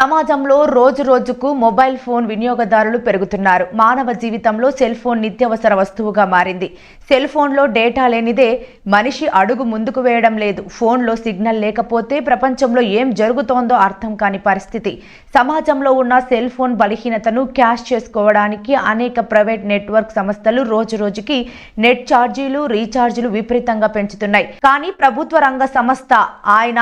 సమాజంలో రోజు రోజుకు మొబైల్ ఫోన్ వినియోగదారులు పెరుగుతున్నారు. మానవ జీవితంలో సెల్ ఫోన్ నిత్యవసర వస్తువుగా మారింది. సెల్ ఫోన్లో డేటా లేనిదే మనిషి అడుగు ముందుకు వేయడం లేదు. ఫోన్లో సిగ్నల్ లేకపోతే ప్రపంచంలో ఏం జరుగుతోందో అర్థం కాని పరిస్థితి. సమాజంలో ఉన్న సెల్ ఫోన్ బలహీనతను క్యాష్ చేసుకోవడానికి అనేక ప్రైవేట్ నెట్వర్క్ సంస్థలు రోజు రోజుకి నెట్ ఛార్జీలు రీఛార్జీలు విపరీతంగా పెంచుతున్నాయి. కానీ ప్రభుత్వ రంగ సంస్థ ఆయన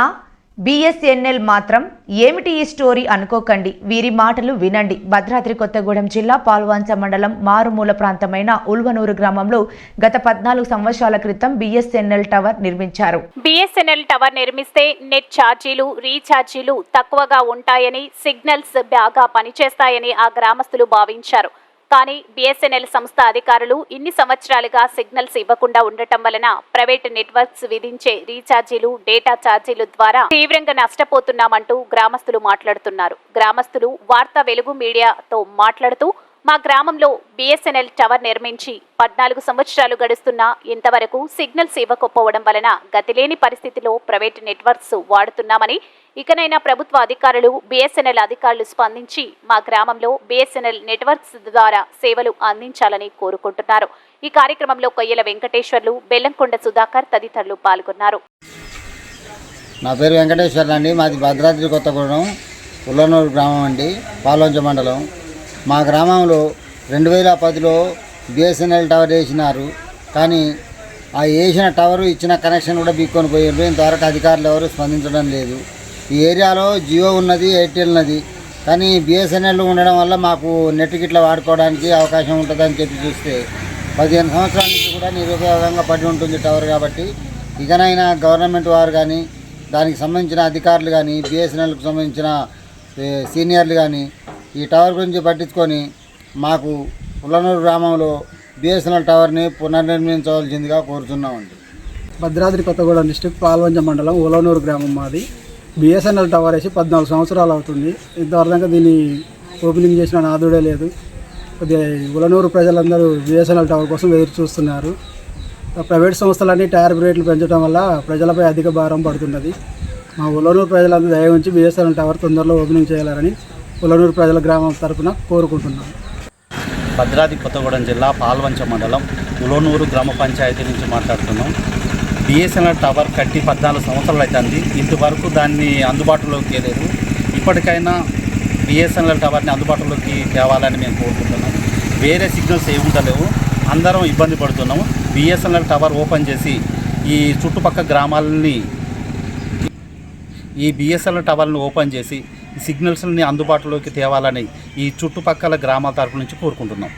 బిఎస్ఎన్ఎల్ మాత్రం ఏమిటి ఈ స్టోరీ అనుకోకండి. వీరి మాటలు వినండి. భద్రాద్రి కొత్తగూడెం జిల్లా పాల్వాంచ మండలం మారుమూల ప్రాంతమైన ఉల్వనూరు గ్రామంలో గత పద్నాలుగు సంవత్సరాల క్రితం బిఎస్ఎన్ఎల్ టవర్ నిర్మించారు. బిఎస్ఎన్ఎల్ టవర్ నిర్మిస్తే నెట్ ఛార్జీలు రీఛార్జీలు తక్కువగా ఉంటాయని సిగ్నల్స్ బాగా పనిచేస్తాయని ఆ గ్రామస్తులు భావించారు. కానీ బీఎస్ఎన్ఎల్ సంస్థ అధికారులు ఇన్ని సంవత్సరాలుగా సిగ్నల్స్ ఇవ్వకుండా ఉండటం వలన ప్రైవేట్ నెట్వర్క్స్ విధించే రీఛార్జీలు డేటా ఛార్జీలు ద్వారా తీవ్రంగా నష్టపోతున్నామంటూ గ్రామస్తులు మాట్లాడుతున్నారు. గ్రామస్తులు వార్తా వెలుగు మీడియాతో మాట్లాడుతూ మా గ్రామంలో బిఎస్ఎన్ఎల్ టవర్ నిర్మించి పద్నాలుగు సంవత్సరాలు గడుస్తున్నా ఇంతవరకు సిగ్నల్స్ ఇవ్వకపోవడం వలన గతిలేని పరిస్థితిలో ప్రైవేట్ నెట్వర్క్స్ వాడుతున్నామని ఇకనైనా ప్రభుత్వ అధికారులు బీఎస్ఎన్ఎల్ అధికారులు స్పందించి మా గ్రామంలో బిఎస్ఎన్ఎల్ నెట్వర్క్స్ ద్వారా సేవలు అందించాలని కోరుకుంటున్నారు. ఈ కార్యక్రమంలో కొయ్యల వెంకటేశ్వర్లు బెల్లంకొండ సుధాకర్ తదితరులు పాల్గొన్నారు. నా పేరు వెంకటేశ్వర అండి. మాది భద్రాద్రి కొత్తగూడెం ఉల్లనూరు గ్రామం అండి పాలోంచ మండలం. మా గ్రామంలో రెండు వేల పదిలో బిఎస్ఎన్ఎల్ టవర్ వేసినారు. కానీ ఆ వేసిన టవర్ ఇచ్చిన కనెక్షన్ కూడా బీక్కొని పోయారు ఇంతవరకు అధికారులు ఎవరు స్పందించడం లేదు. ఈ ఏరియాలో జియో ఉన్నది ఎయిర్టెల్ ఉన్నది. కానీ బిఎస్ఎన్ఎల్ ఉండడం వల్ల మాకు నెట్ గిట్ల వాడుకోవడానికి అవకాశం ఉంటుందని చెప్పి చూస్తే పదిహేను సంవత్సరాల నుంచి కూడా నిరుపయోగంగా పడి ఉంటుంది టవర్ కాబట్టి ఇకనైనా గవర్నమెంట్ వారు కానీ దానికి సంబంధించిన అధికారులు కానీ బిఎస్ఎన్ఎల్కి సంబంధించిన సీనియర్లు కానీ ఈ టవర్ గురించి పట్టించుకొని మాకు పుల్లనూరు గ్రామంలో బిఎస్ఎన్ఎల్ టవర్ని పునర్నిర్మించవలసిందిగా కోరుతున్నామండి. భద్రాద్రి కొత్తగూడెం డిస్టిక్ పాల్వంజ మండలం ఉలనూరు గ్రామం మాది. బిఎస్ఎన్ఎల్ టవర్ వేసి పద్నాలుగు సంవత్సరాలు అవుతుంది. ఇంతవరకు దీన్ని ఓపెనింగ్ చేసిన నాదుడే లేదు. కొద్దిగా ఉలనూరు ప్రజలందరూ బిఎస్ఎన్ఎల్ టవర్ కోసం ఎదురు చూస్తున్నారు. ప్రైవేట్ సంస్థలన్నీ టారిఫ్ రేట్లు పెంచడం వల్ల ప్రజలపై అధిక భారం పడుతున్నది. మా ఉలనూరు ప్రజలందరూ దయ ఉంచి బిఎస్ఎన్ఎల్ టవర్ తొందరలో ఓపెనింగ్ చేయాలని ఉలనూరు ప్రజల గ్రామం తరఫున కోరుకుంటున్నాను భద్రాద్రి కొత్తగూడెం జిల్లా పాల్వంచ మండలం ఉలోనూరు గ్రామ పంచాయతీ నుంచి మాట్లాడుతున్నాం. బిఎస్ఎన్ఎల్ టవర్ కట్టి పద్నాలుగు సంవత్సరాలు అవుతుంది. ఇంతవరకు దాన్ని అందుబాటులోకి లేదు. ఇప్పటికైనా బిఎస్ఎన్ఎల్ టవర్ని అందుబాటులోకి తేవాలని మేము కోరుకుంటున్నాం. వేరే సిగ్నల్స్ ఏముండలేవు అందరం ఇబ్బంది పడుతున్నాము బిఎస్ఎన్ఎల్ టవర్ ఓపెన్ చేసి ఈ చుట్టుపక్కల గ్రామాలని ఈ బిఎస్ఎన్ఎల్ టవర్ని ఓపెన్ చేసి సిగ్నల్స్ని అందుబాటులోకి తేవాలని ఈ చుట్టుపక్కల గ్రామాల తరపు నుంచి కోరుకుంటున్నాం.